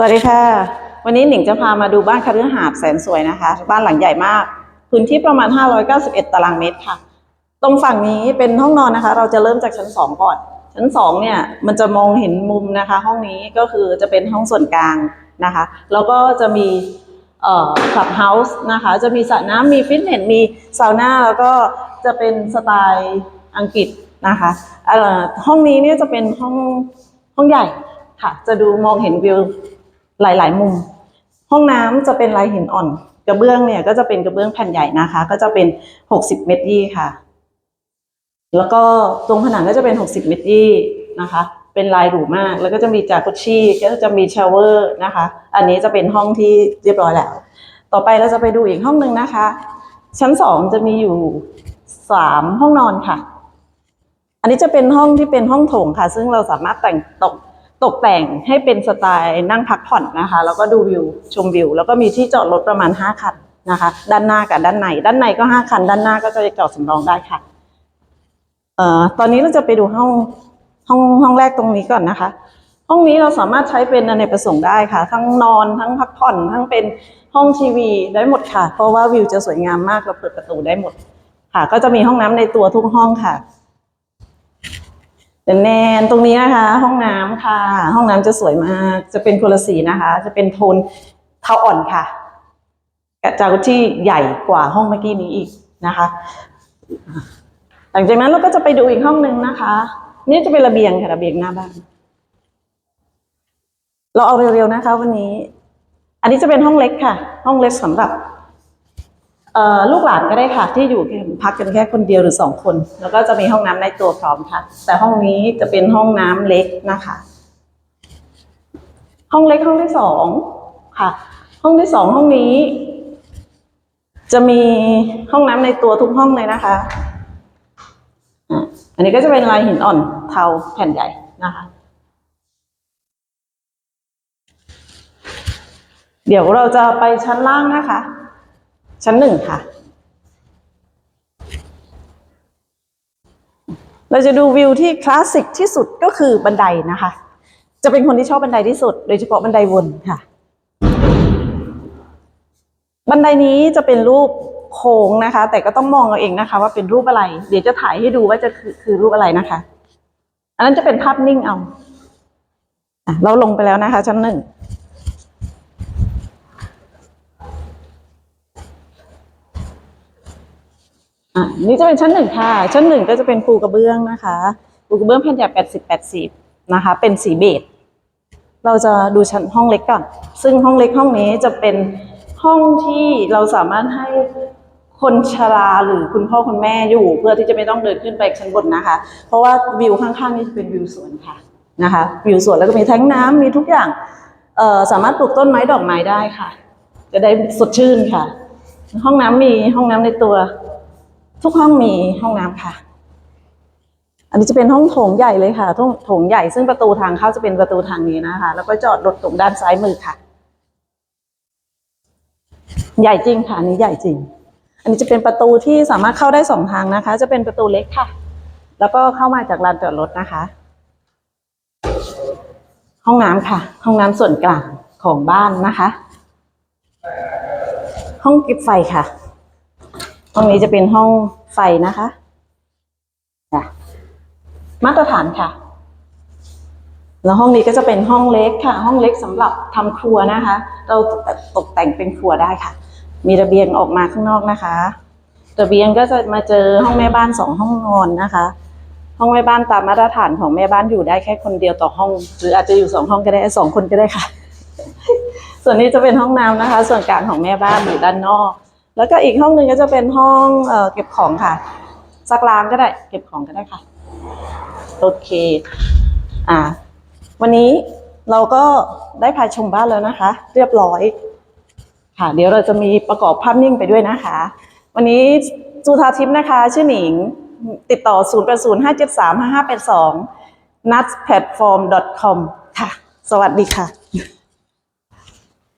สวัสดีค่ะ วันนี้หนิงจะพามาดูบ้านคฤหาสน์แสนสวยนะคะ บ้านหลังใหญ่มาก พื้นที่ประมาณ 591 ตารางเมตรค่ะ ตรงฝั่งนี้เป็นห้องนอนนะคะ เราจะเริ่มจากชั้น 2 ก่อน ชั้น 2 เนี่ยมันจะมองเห็นมุมนะคะ ห้องนี้ก็คือจะเป็นห้องส่วนกลางนะคะ แล้วก็จะมีเอ่อคลับเฮาส์นะคะ จะมีสระน้ำมีฟิตเนสมีซาวน่าแล้วก็จะเป็นสไตล์อังกฤษนะคะเอ่อห้องนี้เนี่ยจะเป็นห้องห้องใหญ่ค่ะ จะดูมองเห็นวิว หลาย ๆ มุม ห้องน้ำจะเป็นลายหินอ่อน กระเบื้องเนี่ยก็จะเป็นกระเบื้องแผ่นใหญ่นะคะ ก็จะเป็น 60 เมตรยี่ค่ะ แล้วก็ตรงผนังก็จะเป็น 60 เมตรยี่นะคะ เป็นลายหรูมาก แล้วก็จะมีจากุชชี่ก็จะมีชาวเวอร์นะคะ อันนี้จะเป็นห้องที่เรียบร้อยแล้ว ต่อไปเราจะไปดูอีกห้องหนึ่งนะคะ ชั้นสองจะมีอยู่สามห้องนอนค่ะ อันนี้จะเป็นห้องที่เป็นห้องโถงค่ะ ซึ่งเราสามารถแต่งตก ตกแต่งให้เป็นสไตล์นั่งพักผ่อนนะคะ แล้วก็ดูวิวชมวิว แล้วก็มีที่จอดรถประมาณ 5 คันนะคะ ด้านหน้ากับด้านใน ด้านในก็ 5 คัน ด้านหน้าก็จะจอดสำรองได้ค่ะเอ่อตอนนี้เราจะไปดูห้องห้องห้องแรกตรงนี้ก่อนนะคะ ห้องนี้เราสามารถใช้เป็นอเนกประสงค์ได้ค่ะ ทั้งนอนทั้งพักผ่อน ทั้งเป็นห้องทีวีได้หมดค่ะ เพราะว่าวิวจะสวยงามมากเราเปิดประตูได้หมดค่ะ ก็จะมีห้องน้ำในตัวทุกห้องค่ะ แต่แนนตรงนี้นะคะ ห้องน้ำค่ะ ห้องน้ำจะสวยมาก จะเป็นคนละสีนะคะ จะเป็นโทนเทาอ่อนค่ะกระจากที่ใหญ่กว่าห้องเมื่อกี้นี้อีกนะคะ หลังจากนั้นเราก็จะไปดูอีกห้องหนึ่งนะคะ นี่จะเป็นระเบียงค่ะระเบียงหน้าบ้านเราเอาเร็วๆนะคะ วันนี้ อันนี้จะเป็นห้องเล็กค่ะ ห้องเล็กสำหรับ ลูกหลานก็ได้ค่ะ ที่อยู่พักกันแค่คนเดียวหรือสองคน แล้วก็จะมีห้องน้ำในตัวพร้อมค่ะ แต่ห้องนี้จะเป็นห้องน้ำเล็กนะคะ ห้องเล็กห้องที่สองค่ะ ห้องที่สองห้องนี้ จะมีห้องน้ำในตัวทุกห้องเลยนะคะอันนี้ก็จะเป็นลายหินอ่อนเทาแผ่นใหญ่นะคะเดี๋ยวเราจะไปชั้นล่างนะคะ ชั้นหนึ่งค่ะ เราจะดูวิวที่คลาสสิกที่สุดก็คือบันไดนะคะ จะเป็นคนที่ชอบบันไดที่สุด โดยเฉพาะบันไดวนค่ะ บันไดนี้จะเป็นรูปโค้งนะคะ แต่ก็ต้องมองเอาเองนะคะ ว่าเป็นรูปอะไร เดี๋ยวจะถ่ายให้ดูว่าจะคือคือรูปอะไรนะคะ อันนั้นจะเป็นภาพนิ่งเอาอเราลงไปแล้วนะคะ ชั้นหนึ่ง อะนี่จะเป็นชั้นหนึ่งค่ะ ชั้นหนึ่งก็จะเป็นปูกระเบื้องนะคะปูกระเบื้องแผ่นใหญ่แปดสิบแปดสิบนะคะ เป็นสีเบจเราจะดูชั้นห้องเล็กก่อน ซึ่งห้องเล็กห้องนี้จะเป็นห้องที่เราสามารถให้คนชราหรือคุณพ่อคุณแม่อยู่ เพื่อที่จะไม่ต้องเดินขึ้นไปชั้นบนนะคะ เพราะว่าวิวข้างๆนี่เป็นวิวสวนค่ะนะคะวิวสวนแล้วก็มีแท้งน้ำมีทุกอย่างเออสามารถปลูกต้นไม้ดอกไม้ได้ค่ะ จะได้สดชื่นค่ะ ห้องน้ำมีห้องน้ำในตัว ทุกห้องมีห้องน้ำค่ะ อันนี้จะเป็นห้องโถงใหญ่เลยค่ะห้องโถงใหญ่ซึ่งประตูทางเข้าจะเป็นประตูทางนี้นะคะ แล้วก็จอดรถตรงด้านซ้ายมือค่ะ ใหญ่จริงค่ะอันนี้ใหญ่จริง อันนี้จะเป็นประตูที่สามารถเข้าได้สองทางนะคะ จะเป็นประตูเล็กค่ะ แล้วก็เข้ามาจากลานจอดรถนะคะ ห้องน้ำค่ะ ห้องน้ำส่วนกลางของบ้านนะคะ ห้องเก็บไฟค่ะ ห้องนี้จะเป็นห้องไฟนะคะจ้ะมาตรฐานค่ะ แล้วห้องนี้ก็จะเป็นห้องเล็กค่ะ ห้องเล็กสำหรับทำครัวนะคะ เราตกแต่งเป็นครัวได้ค่ะ มีระเบียงออกมาข้างนอกนะคะ ระเบียงก็จะมาเจอห้องแม่บ้านสองห้องนอนนะคะ ห้องแม่บ้านตามมาตรฐานของแม่บ้านอยู่ได้แค่คนเดียวต่อห้อง หรืออาจจะอยู่สองห้องก็ได้สองคนก็ได้ค่ะ ส่วนนี้จะเป็นห้องน้ำนะคะ ส่วนกลางของแม่บ้านอยู่ด้านนอก แล้วก็อีกห้องหนึ่งก็จะเป็นห้องเออเก็บของค่ะซักล้างก็ได้ เก็บของก็ได้ค่ะโอเคอ่าวันนี้เราก็ได้พาชมบ้านแล้วนะคะ เรียบร้อย ค่ะ เดี๋ยวเราจะมีประกอบภาพนิ่งไปด้วยนะคะ วันนี้จุธาทิพย์นะคะ ชื่อหนิงติดต่อ 0 8 0 5 7 3 5 5 8 2 nuts platform com ค่ะ สวัสดีค่ะ